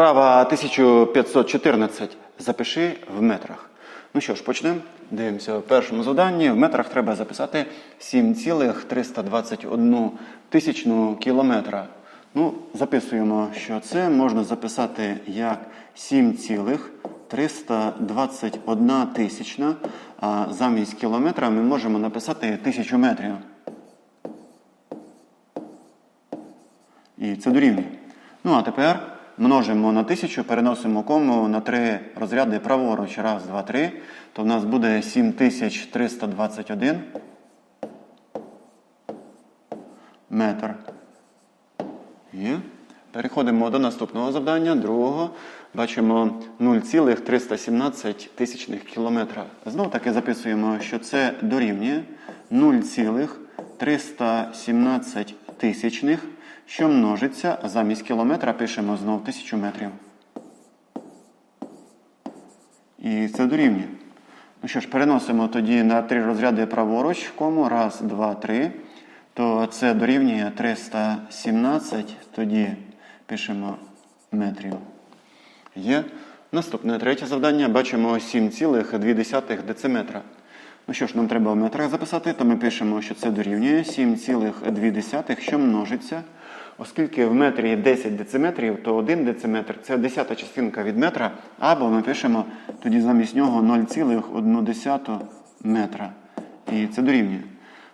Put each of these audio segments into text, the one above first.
Вправа 1514. Запиши в метрах. Ну що ж, почнемо. Дивимося в першому завданні. В метрах треба записати 7,321 тисячну кілометра. Ну, записуємо, що це можна записати як 7,321 тисячна, а замість кілометра ми можемо написати тисячу метрів. І це дорівнює. Ну а тепер множимо на 1000, переносимо кому на три розряди праворуч. Раз, два, три. То в нас буде 7321 метр. Є. Переходимо до наступного завдання, другого. Бачимо 0,317 тисячних кілометра. Знову таки записуємо, що це дорівнює 0,317 тисячних, що множиться, замість кілометра пишемо знов тисячу метрів. І це дорівнює. Ну що ж, переносимо тоді на три розряди праворуч, кому раз, два, три. То це дорівнює 317, тоді пишемо метрів. Є. Наступне третє завдання. Бачимо 7,2 дециметра. Ну що ж, нам треба в метрах записати, то ми пишемо, що це дорівнює 7,2, що множиться. Оскільки в метрі 10 дециметрів, то 1 дециметр це десята частинка від метра, або ми пишемо тоді замість нього 0,1 метра. І це дорівнює.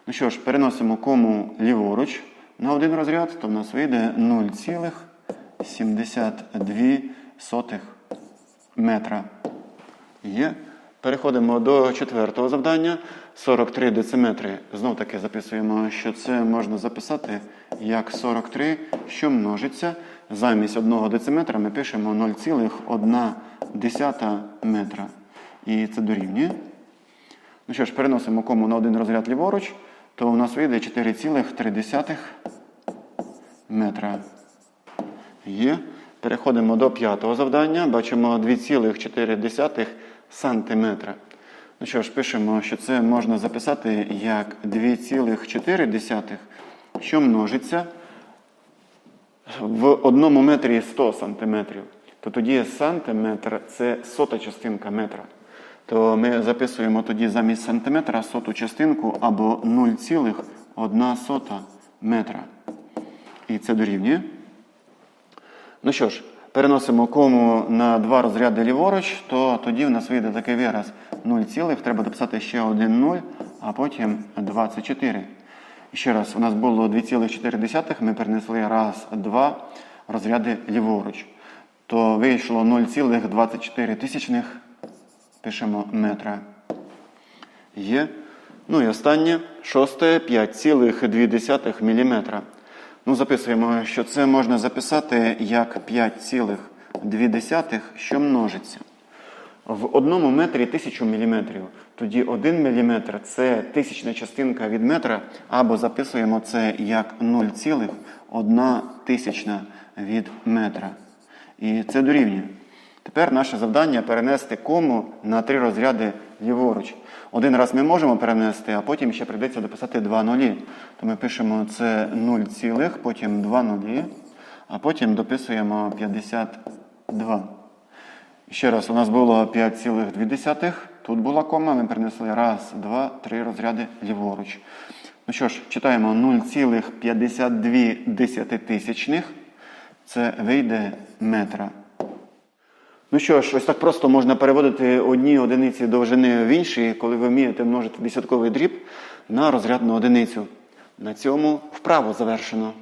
Ну що ж, переносимо кому ліворуч на один розряд, то в нас вийде 0,72 метра. Є. Переходимо до четвертого завдання. 43 дециметри. Знов таки записуємо, що це можна записати як 43, що множиться. Замість одного дециметра ми пишемо 0,1 метра. І це дорівнює. Ну що ж, переносимо кому на один розряд ліворуч, то у нас вийде 4,3 метра. Є. Переходимо до п'ятого завдання. Бачимо 2,4 сантиметра. Ну що ж, пишемо, що це можна записати як 2,4, що множиться в одному метрі 100 сантиметрів. То тоді сантиметр це сота частинка метра. То ми записуємо тоді замість сантиметра соту частинку або 0,1 метра. І це дорівнює. Ну що ж, переносимо кому на два розряди ліворуч, то тоді в нас вийде такий вираз 0, цілих, треба дописати ще один 0, а потім 24. І ще раз, у нас було 2,4, ми перенесли раз, два розряди ліворуч. То вийшло 0,24 тисячних, пишемо метра. Є. Ну і останнє, шосте 5,2 мм. Ну, записуємо, що це можна записати як 5,2, що множиться. В одному метрі 1000 мм. Тоді 1 мм це тисячна частинка від метра, або записуємо це як 0,1 тисячна від метра. І це дорівнює. Тепер наше завдання перенести кому на три розряди ліворуч. Один раз ми можемо перенести, а потім ще прийдеться дописати два нулі. То ми пишемо це 0, цілих, потім 2 нулі, а потім дописуємо 52. Ще раз, у нас було 5,2. Тут була кома, ми перенесли раз, два, три розряди ліворуч. Ну що ж, читаємо 0,52 десятитисячних. Це вийде метра. Ну що ж, ось так просто можна переводити одні одиниці довжини в інші, коли ви вмієте множити десятковий дріб на розрядну одиницю. На цьому вправо завершено.